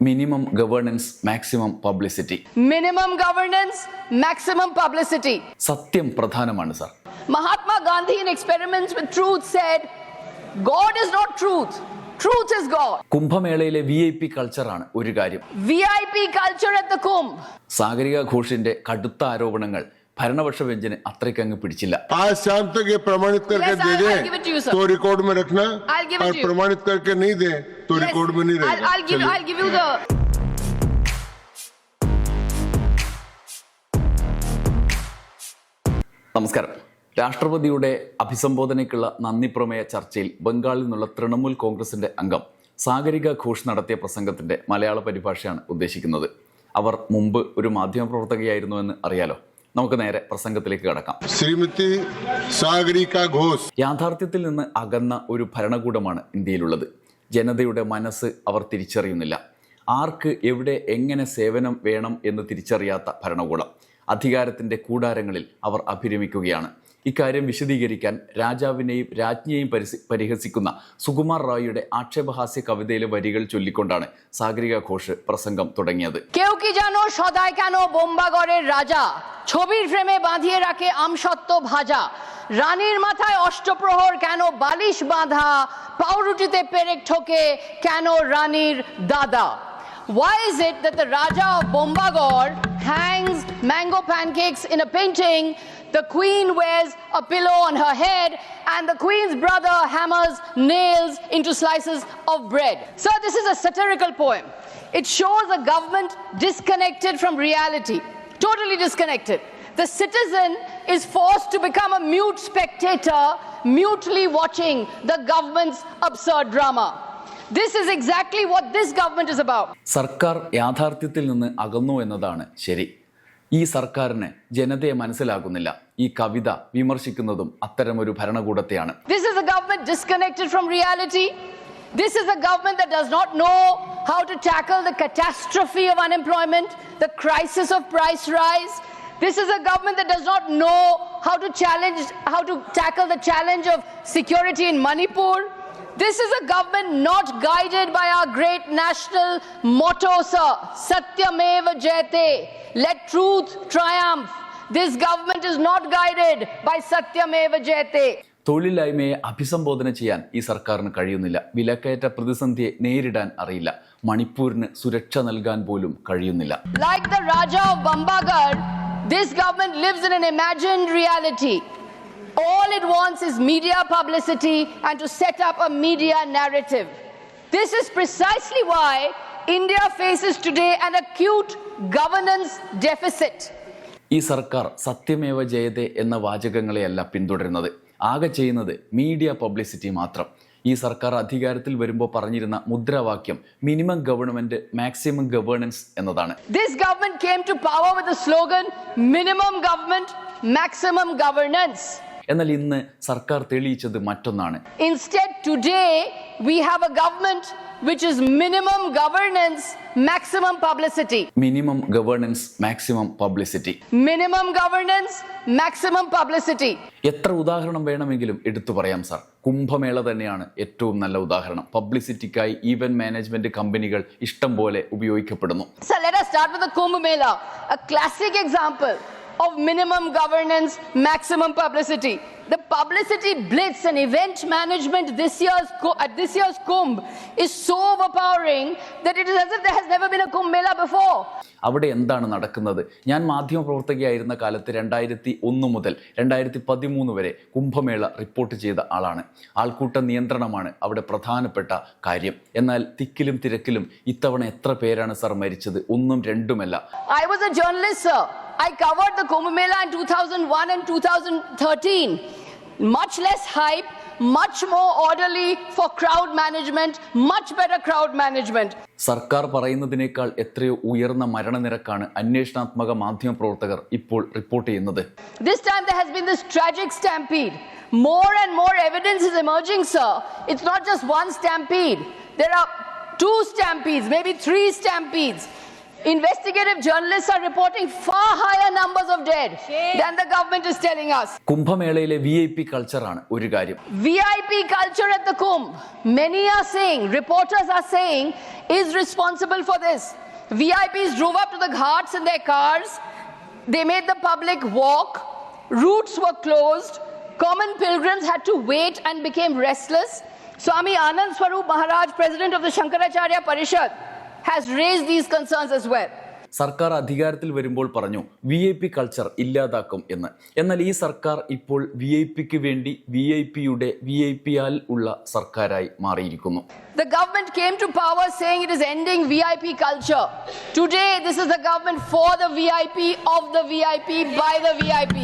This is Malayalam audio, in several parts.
Minimum governance maximum publicity Minimum governance, maximum publicity. സത്യം പ്രധാനമാണ് sir Mahatma Gandhi, in Experiments with Truth, said, God is not truth, truth is God. കുംഭമേളയിലെ V I P കൾച്ചറാണ് ഒരു കാര്യം VIP culture at the Kumbh. Sagarika ഘോഷിന്റെ കടുത്ത ആരോപണങ്ങൾ ഭരണപക്ഷ ബെഞ്ചിന് അത്രയ്ക്കങ്ങ് പിടിച്ചില്ല आज शाम तक ये प्रमाणित करके Yes, they I'll- they I'll give it to you, sir. तो रिकॉर्ड में रखना I'll give it और to you. प्रमाणित करके नहीं दे Torikod Munir. I'll, I'll give you, I'll give you the. നമസ്കാരം. രാഷ്ട്രപതിയുടെ അഭിസംബോധനയ്ക്കുള്ള നന്ദി പ്രമേയ ചർച്ചയിൽ ബംഗാളിൽ നിന്നുള്ള തൃണമൂൽ കോൺഗ്രസിന്റെ അംഗം സാഗരിക ഘോഷ് നടത്തിയ പ്രസംഗത്തിന്റെ മലയാള പരിഭാഷയാണ് ഉദ്ദേശിക്കുന്നത്. അവർ മുമ്പ് ഒരു മാധ്യമപ്രവർത്തകയായിരുന്നു എന്ന് അറിയാലോ. നമുക്ക് നേരെ പ്രസംഗത്തിലേക്ക് കടക്കാം. ശ്രീമതി സാഗരിക ഘോഷ്. യാഥാർത്ഥ്യത്തിൽ നിന്ന് അകന്ന ഒരു ഭരണകൂടമാണ് ഇന്ത്യയിലുള്ളത്. ജനതയുടെ മനസ്സ് അവർ തിരിച്ചറിയുന്നില്ല. ആർക്ക് എവിടെ എങ്ങനെ സേവനം വേണം എന്ന് തിരിച്ചറിയാത്ത ഭരണകൂടം. അധികാരത്തിന്റെ കൂടാരങ്ങളിൽ അവർ അഭിരമിക്കുകയാണ്. ഇക്കാര്യം വിശദീകരിക്കാൻ രാജാവിനെയും രാജ്ഞിയെയും പരിസി- പരിഹസിക്കുന്ന സുകുമാർ റായിയുടെ ആക്ഷേപഹാസ്യ കവിതയിലെ വരികൾ ചൊല്ലിക്കൊണ്ടാണ് സാഗരിക ഘോഷ് প্রসঙ্গം തുടങ്ങിയത് কেউ কি জানো সদায় কেন বোম্বাগড়ের রাজা ছবির ফ্রেমে বাঁধিয়ে রাখে আমসত্ত্ব ভাজা রানীর মাথায় অষ্টপ্রহর কেন বালিশ বাঁধা পাউরুটিতে পেরেক ঠোকে কেন রানীর দাদা Why is it that the Raja of Bombagor hangs mango pancakes in a painting? The queen wears a pillow on her head, and the queen's brother hammers nails into slices of bread. So, this is a satirical poem. It shows a government disconnected from reality, totally disconnected. The citizen is forced to become a mute spectator, mutely watching the government's absurd drama. This is exactly what this government is about. സർക്കാർ യാഥാർത്ഥ്യത്തിൽ നിന്ന് അകന്നു എന്നതാണ് ശരി ഈ സർക്കാരിന് ജനതയെ മനസ്സിലാകുന്നില്ല ഈ കവിത വിമർശിക്കുന്നതും അത്തരമൊരു ഭരണകൂടത്തെയാണ് This is a government disconnected from reality. This is a government that does not know how to tackle the catastrophe of unemployment, the crisis of price rise. This is a government that does not know how to challenge, how to tackle the challenge of security in Manipur. This is a government not guided by our great national motto, sir, Satyameva Jayate. Let truth triumph. This government is not guided by Satyameva Jayate. തൊഴിലില്ലായ്മയെ അഭിസംബോധന ചെയ്യാൻ ഈ സർക്കാരിന് കഴിയുന്നില്ല വിലക്കയറ്റ പ്രതിസന്ധിയെ നേരിടാൻ അറിയില്ല മണിപ്പൂരിന് സുരക്ഷ നൽകാൻ പോലും കഴിയുന്നില്ല Like the Raja of Bambagar, this government lives in an imagined reality. All it wants is media publicity and to set up a media narrative. This is precisely why India faces today an acute governance deficit. ഈ സർക്കാർ സത്യമേവ ജയതേ എന്ന വാചകങ്ങളെയല്ല പിന്തുടരുന്നത് ആകെ ചെയ്യുന്നത് മീഡിയ പബ്ലിസിറ്റി മാത്രം ഈ സർക്കാർ അധികാരത്തിൽ വരുമ്പോൾ പറഞ്ഞിരുന്ന മുദ്രാവാക്യം മിനിമം ഗവൺമെന്റ് മാക്സിമം ഗവേണൻസ് എന്നതാണ് This government came to power with the slogan minimum government, maximum governance. എന്നാൽ ഇന്ന് സർക്കാർ തെളിയിച്ചത് മറ്റൊന്നാണ്. Which is minimum governance maximum publicity. Minimum governance maximum publicity. Minimum governance maximum publicity. എത്ര ഉദാഹരണം വേണമെങ്കിലും എടുത്തു പറയാം സർ. കുംഭമേള തന്നെയാണ് ഏറ്റവും നല്ല ഉദാഹരണം. പബ്ലിസിറ്റിക്കായി ഈവന്റ് മാനേജ്മെന്റ് കമ്പനികൾ ഇഷ്ടം പോലെ ഉപയോഗിക്കപ്പെടുന്നു. Sir let start with the Kumbh Mela a classic example of minimum governance, maximum publicity. The publicity blitz and event management this year's at this year's Kumbh is so overpowering that it is as if there has never been a Kumbh Mela before. അവിടെ എന്താണ് നടക്കുന്നത് ഞാൻ മാധ്യമപ്രവർത്തകയായിരുന്ന കാലത്ത് രണ്ടായിരത്തി ഒന്ന് മുതൽ രണ്ടായിരത്തി പതിമൂന്ന് വരെ കുംഭമേള റിപ്പോർട്ട് ചെയ്ത ആളാണ് ആൾക്കൂട്ട നിയന്ത്രണമാണ് അവിടെ പ്രധാനപ്പെട്ട കാര്യം എന്നാൽ തിക്കിലും തിരക്കിലും ഇത്തവണ എത്ര പേരാണ് സർ മരിച്ചത് ഒന്നും രണ്ടുമല്ല was a journalist, sir. I covered the Kumbh Mela in 2001 and 2013. Much less hype, much more orderly for crowd management, much better crowd management. സർക്കാർ പറയുന്നതിനേക്കാൾ എത്രയോ ഉയർന്ന മരണനിരക്കാണ് അന്വേഷണാത്മക മാധ്യമപ്രവർത്തകർ ഇപ്പോൾ റിപ്പോർട്ട് ചെയ്യുന്നത് This time there has been this tragic stampede. More and more evidence is emerging, sir. It's not just one stampede. There are two stampedes, maybe three stampedes. Investigative journalists are reporting far higher numbers of dead than the government is telling us. കുംഭമേളയിലെ വി ഐ പി കൾച്ചറാണ് ഒരു കാര്യം VIP culture at the Kumbh, many are saying, reporters are saying, is responsible for this. VIPs drove up to the ghats in their cars, they made the public walk, routes were closed, common pilgrims had to wait and became restless. Swami Anand Swarup Maharaj, president of the Shankaracharya Parishad, has raised these concerns as well. സർക്കാർ അധികാരത്തിൽ വരുമ്പോൾ പറഞ്ഞു വി ഐ പി കൾച്ചർ ഇല്ലാതാക്കും എന്ന് എന്നാൽ ഈ സർക്കാർ ഇപ്പോൾ വി ഐ പിക്ക് വേണ്ടി വി ഐ പിയുടെ വി ഐ പി ആൽ ഉള്ള സർക്കാരായി മാറിയിരിക്കുന്നു The government came to power saying it is ending VIP culture. Today, this is the government for the VIP, of the VIP, by the VIP.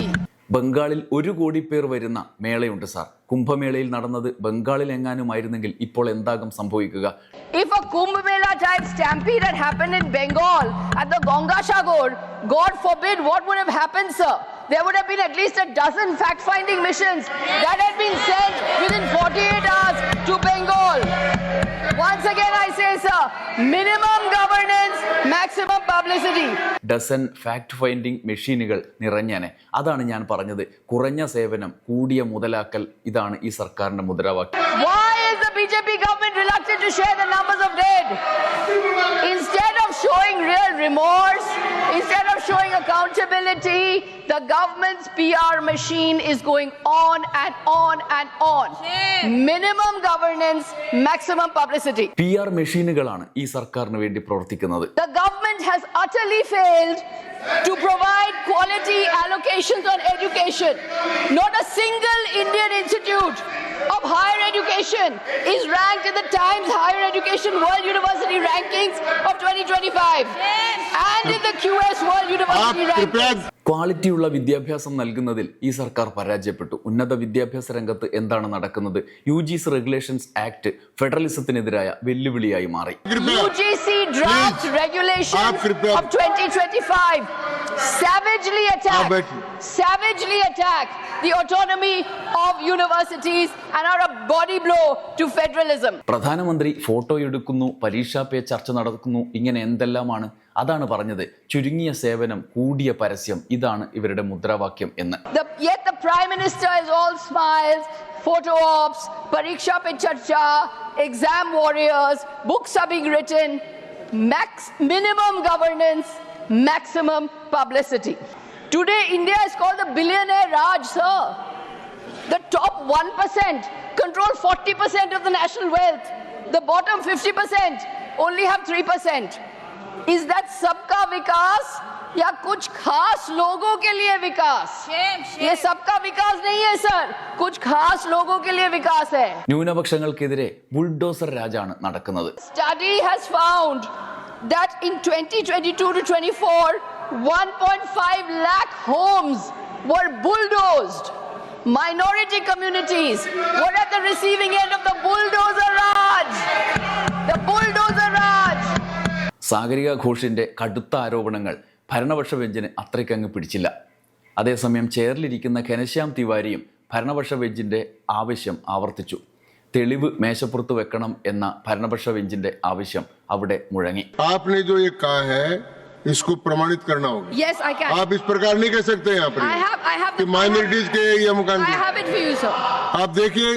ബംഗാളിൽ ഒരു കോടി പേർ വരുന്ന മേളയുണ്ട് സാർ കുംഭമേളയിൽ നടന്നത് ബംഗാളിൽ എങ്ങാനുമായിരുന്നെങ്കിൽ ഇപ്പോൾ എന്താകും സംഭവിക്കുക If a Kumbh Mela type stampede had happened in Bengal at the Ganga Shagor, God forbid what would have happened, sir? There would have been at least a dozen fact finding missions that had been sent within 48 hours to Bengal. Once again, I say, sir, minimum governance, maximum publicity. Dozen fact finding മെഷീനുകൾ നിറഞ്ഞനെ അതാണ് ഞാൻ പറഞ്ഞത് കുറഞ്ഞ സേവനം കൂടിയ മുതലാക്കൽ ഇതാണ് ഈ സർക്കാരിന്റെ മുദ്രാവാക്യം Why is the BJP government reluctant to share the numbers of dead? Instead of showing real remorse, instead of showing accountability, the government's PR machine is going on and on and on. Minimum governance, maximum publicity. P R മെഷീനുകളാണ് ഈ സർക്കാരിന് വേണ്ടി പ്രവർത്തിക്കുന്നത് The government has utterly failed to provide quality allocations on education. Not a single Indian institute of higher education is ranked in the Times Higher Education World University Rankings of 2025 and in the QS World University Rankings. ക്വാളിറ്റിയുള്ള വിദ്യാഭ്യാസം നൽകുന്നതിൽ ഈ സർക്കാർ പരാജയപ്പെട്ടു ഉന്നത വിദ്യാഭ്യാസ രംഗത്ത് എന്താണ് നടക്കുന്നത് U G C regulations act ഫെഡറലിസത്തിനെതിരായ വെല്ലുവിളിയായി മാറി U G C draft Please, regulation of 2025 savagely attack, savagely attack the autonomy of universities and are a body blow to federalism. പ്രധാനമന്ത്രി ഫോട്ടോ എടുക്കുന്നു പരീക്ഷാ പേ ചർച്ച നടക്കുന്നു ഇങ്ങനെ എന്തെല്ലാമാണ് അതാണ് പറഞ്ഞത് ചുരുങ്ങിയ സേവനം കൂടിയ പരസ്യം ഇതാണ് ഇവരുടെ മുദ്രാവാക്യം എന്ന് prime minister is all smiles photo ops, Pariksha Pe Charcha, exam warriors, books are being written, max minimum governance, maximum publicity. Today, India is called the billionaire Raj, sir. The top 1% control 40% of the national wealth. The bottom 50% only have 3%. Is that sabka vikas या कुछ खास लोगों के लिए विकास ये सबका विकास नहीं है सर कुछ खास लोगों के लिए विकास है ന്യൂനപക്ഷങ്ങൾക്കെതിരെ ബുൾഡോസർ രാജാണ് നടക്കുന്നത് study has found that in 2022 to 24 1.5 lakh homes were bulldozed minority communities were at the receiving end of the bulldozer raj the bulldozer raj Sagarika ഘോഷിന്റെ കടുത്ത ആരോപണങ്ങൾ ഭരണപക്ഷ ബെഞ്ചിന് അത്രയ്ക്കങ്ങ് പിടിച്ചില്ല അതേസമയം ചെയറിലിരിക്കുന്ന ഘനശ്യാം തിവാരിയും ഭരണപക്ഷ ബെഞ്ചിന്റെ ആവശ്യം ആവർത്തിച്ചു തെളിവ് മേശപ്പുറത്ത് വെക്കണം എന്ന ഭരണപക്ഷ ബെഞ്ചിന്റെ ആവശ്യം അവിടെ മുഴങ്ങി आपने जो ये कहा है इसको प्रमाणित करना होगा yes i can आप इस प्रकार नहीं कह सकते यहाँ पर i have i have कि the माइनॉरिटीज के ये मकान i have it for you sir आप देखिए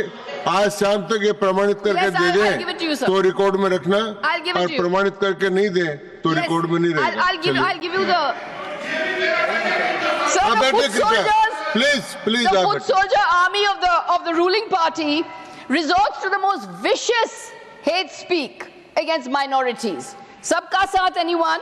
आज शाम तक ये प्रमाणित करके yes, दे दे तो रिकॉर्ड में रखना और प्रमाणित करके नहीं दे तो yes, रिकॉर्ड में नहीं रहेगा। Please please soldier army of the of the ruling party resort to the most vicious hate speak against minorities सबका साथ एनी वन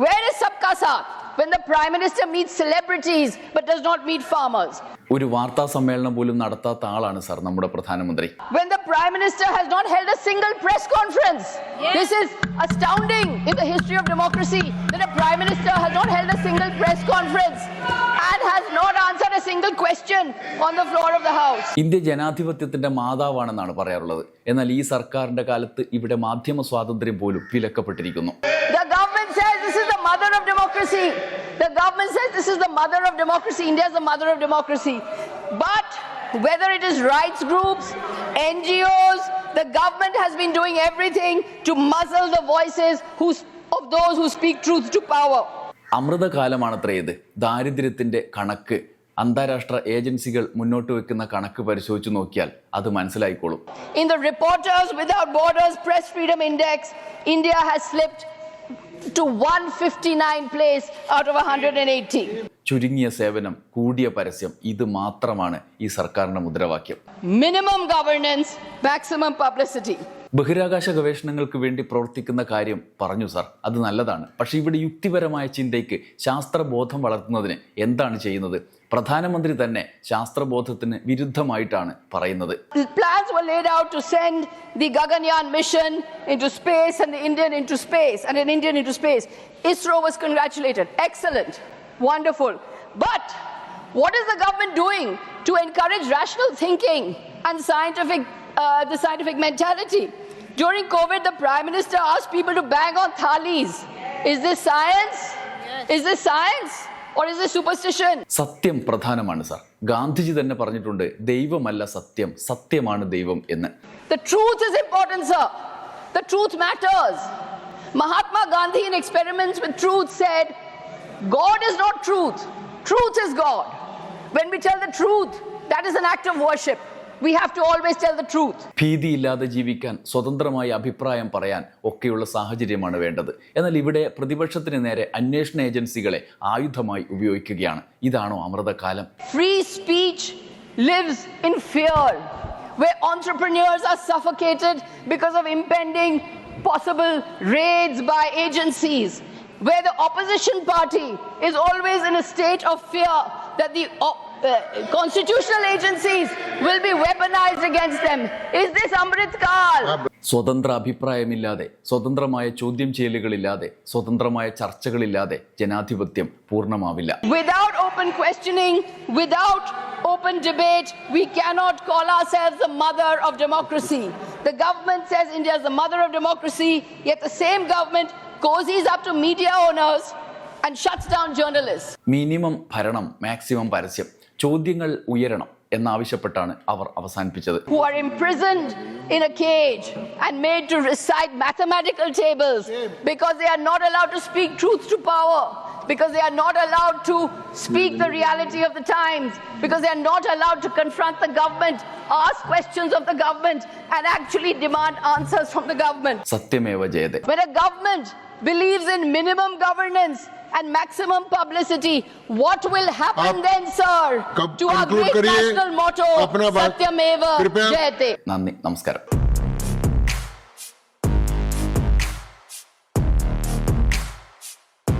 वेर इज़ सबका साथ? When the prime minister meets celebrities but does not meet farmers. ഒരു വാർത്താ സമ്മേളനം പോലും നടത്താത്ത ആളാണ് സാർ നമ്മുടെ പ്രധാനമന്ത്രി When the prime minister has not held a single press conference. This is astounding in the history of democracy that a prime minister has not held a single press conference and has not answered single question on the floor of the house. India ജനാധിപത്യത്തിന്റെ മാതാവാണെന്നാണ് പറയാറുള്ളത് എന്നാൽ ഈ സർക്കാരിന്റെ കാലത്ത് ഇവിടെ മാധ്യമ സ്വാതന്ത്ര്യം പോലും വിലക്കപ്പെട്ടിരിക്കുന്നു The government says this is the mother of democracy. The government says this is the mother of democracy. India is the mother of democracy. But whether it is rights groups, NGOs, the government has been doing everything to muzzle the voices who, of of those who speak truth to power. അമൃതകാലമാണത്രേ ഇത് ദാരിദ്ര്യത്തിന്റെ കണക്ക് അന്താരാഷ്ട്ര ഏജൻസികൾ മുന്നോട്ട് വെക്കുന്ന കണക്ക് പരിശോധിച്ചു നോക്കിയാൽ അത് മനസ്സിലായിക്കോളും. In the reporters without borders press freedom index India has slipped to 159 place out of 180. ചുരുങ്ങിയ സേവനം കൂടിയ പരസ്യം ഇത് മാത്രമാണ് ഈ സർക്കാരിന്റെ മുദ്രാവാക്യം. മിനിമം ഗവർണൻസ് മാക്സിമം പബ്ലിസിറ്റി ബഹിരാകാശ ഗവേഷണങ്ങൾക്ക് വേണ്ടി പ്രവർത്തിക്കുന്ന കാര്യം പറഞ്ഞു സാർ. അത് നല്ലതാണ്. പക്ഷേ ഇവിടെ യുക്തിപരമായ ചിന്തയ്ക്ക് ശാസ്ത്രബോധം വളർത്തുന്നതിന് എന്താണ് ചെയ്യുന്നത്? പ്രധാനമന്ത്രി തന്നെ ശാസ്ത്രബോധത്തിന് വിരുദ്ധമായിട്ടാണ് പറയുന്നത് plans were laid out to send the Gaganyaan mission into space and the Indian into space and an Indian into space. ISRO was congratulated. Excellent. Wonderful. But what is the government doing to encourage rational thinking and scientific, uh, the scientific mentality? During COVID, the Prime Minister asked people to bang on thalis. Is this science? Is this science? Superstition? സത്യം പ്രധാനമാണ് സാർ ഗാന്ധിജി തന്നെ പറഞ്ഞിട്ടുണ്ട് ദൈവമല്ല സത്യം സത്യമാണ് ദൈവം എന്ന് The truth is important, sir. The truth matters. Mahatma Gandhi, in experiments with truth, said, God is not truth, truth is God. When we tell the truth, that is an act of worship. We have to always tell the truth. ഭീതിയില്ലാതെ ജീവിക്കാൻ സ്വതന്ത്രമായ അഭിപ്രായം പറയാൻ ഒക്കെയുള്ള സാഹചര്യമാണ് വേണ്ടത് എന്നാൽ ഇവിടെ പ്രതിപക്ഷത്തിന് നേരെ അന്വേഷണ ഏജൻസികളെ ആയുധമായി ഉപയോഗിക്കുകയാണ് ഇതാണോ അമൃതകാലം Free speech lives in fear, where entrepreneurs are suffocated because of impending possible raids by agencies, where the opposition party is always in a state of fear that the op- uh, constitutional agencies will be weaponized against them. Is this Amrit Kal? സ്വതന്ത്ര അഭിപ്രായമില്ലാതെ സ്വതന്ത്രമായ ചോദ്യം ചെയ്യലുകളില്ലാതെ സ്വതന്ത്രമായ ചർച്ചകളില്ലാതെ ജനാധിപത്യം പൂർണ്ണമാവില്ല Without open questioning, without open debate, we cannot call ourselves the mother of democracy. The government says India is the mother of democracy, yet the same government cozies up to media owners and shuts down journalists. Minimum ഭരണം മാക്സിമം പരസ്യം ചോദ്യങ്ങൾ ഉയരണം എന്നാവശ്യപ്പെട്ടാണ് അവർ അവസാനിപ്പിച്ചത് Who are imprisoned in a cage and made to recite mathematical tables because they are not allowed to speak truth to power, because they are not allowed to speak the reality of the times, because they are not allowed to confront the government, ask questions of the government, and actually demand answers from the government. സത്യമേവ ജയതെ When a government believes in minimum governance and maximum publicity. What will happen then, sir? To our great national motto, Satyameva Jayate. നന്ദി നമസ്കാരം